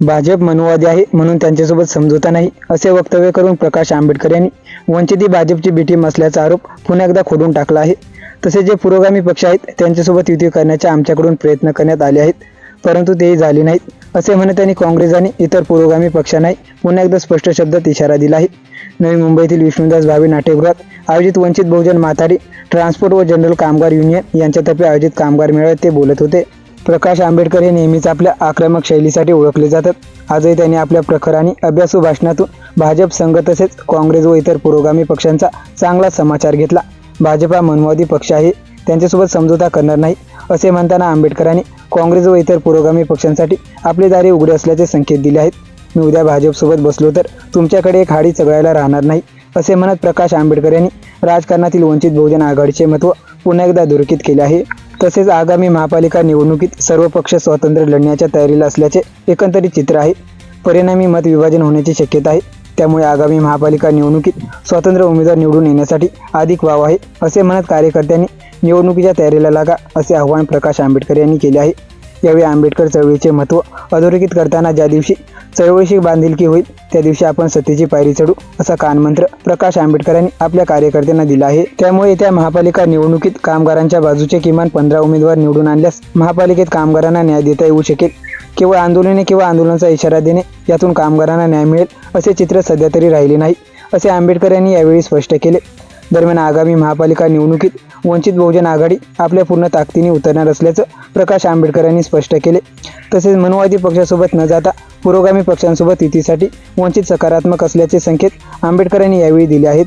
भाजप मनुवादी आहे म्हणून त्यांच्यासोबत समझोता नाही असे वक्तव्य करून प्रकाश आंबेडकर यांनी वंचित ही भाजपची बी टीम असल्याचा आरोप पुन्हा एकदा खोडून टाकला आहे. तसेच जे पुरोगामी पक्ष आहेत त्यांच्यासोबत युती करण्याचे आमच्याकडून प्रयत्न करण्यात आले आहेत परंतु तेही झाले नाहीत असे म्हणत त्यांनी काँग्रेस आणि इतर पुरोगामी पक्षांनाही पुन्हा एकदा स्पष्ट शब्दात इशारा दिला आहे. नवी मुंबईतील विष्णुदास भावे नाट्यगृहात आयोजित वंचित बहुजन माथाडी ट्रान्सपोर्ट व जनरल कामगार युनियन यांच्यातर्फे आयोजित कामगार मेळाव्यात ते बोलत होते. प्रकाश आंबेडकर हे नेहमीच आपल्या आक्रमक शैलीसाठी ओळखले जातात. आजही त्यांनी आपल्या प्रखर आणि अभ्यासू भाषणातून भाजप संघ तसेच काँग्रेस व इतर पुरोगामी पक्षांचा चांगला समाचार घेतला. भाजप हा मनवादी पक्ष आहे त्यांच्यासोबत समझोता करणार नाही असे म्हणताना आंबेडकरांनी काँग्रेस व इतर पुरोगामी पक्षांसाठी आपले दारे उघडे असल्याचे संकेत दिले आहेत. मी उद्या भाजपसोबत बसलो तर तुमच्याकडे एक हाडी चघळायला राहणार नाही असे म्हणत प्रकाश आंबेडकर यांनी राजकारणातील वंचित बहुजन आघाडीचे महत्त्व पुन्हा एकदा दुरकित केले आहे. तसेच आगामी महापालिका निवडणुकीत सर्व पक्ष स्वातंत्र्य लढण्याच्या तयारीला असल्याचे एकंदरीत चित्र आहे. परिणामी मत विभाजन होण्याची शक्यता आहे. त्यामुळे आगामी महापालिका निवडणुकीत स्वतंत्र उमेदवार निवडून येण्यासाठी अधिक वाव आहे असे म्हणत कार्यकर्त्यांनी निवडणुकीच्या तयारीला लागा असे आवाहन प्रकाश आंबेडकर यांनी केले आहे. यावेळी आंबेडकर चळवळीचे महत्त्व अधोरेखित करताना ज्या दिवशी चळवळीशी बांधिलकी होईल त्या दिवशी आपण सत्तेची पायरी चढू असा कानमंत्र प्रकाश आंबेडकर यांनी आपल्या कार्यकर्त्यांना दिला आहे. त्यामुळे येत्या महापालिका निवडणुकीत कामगारांच्या बाजूचे किमान पंधरा उमेदवार निवडून आणल्यास महापालिकेत कामगारांना न्याय देता येऊ शकेल. केवळ आंदोलने किंवा आंदोलनाचा इशारा देणे यातून कामगारांना न्याय मिळेल असे चित्र सध्या तरी राहिले नाही असे आंबेडकर यांनी यावेळी स्पष्ट केले. दरम्यान आगामी महापालिका निवडणुकीत वंचित बहुजन आघाडी आपल्या पूर्ण ताकदीने उतरणार असल्याचं प्रकाश आंबेडकर यांनी स्पष्ट केले. तसेच मनोवादी पक्षासोबत न जाता पुरोगामी पक्षांसोबत युतीसाठी वंचित सकारात्मक असल्याचे संकेत आंबेडकर यांनी यावेळी दिले आहेत.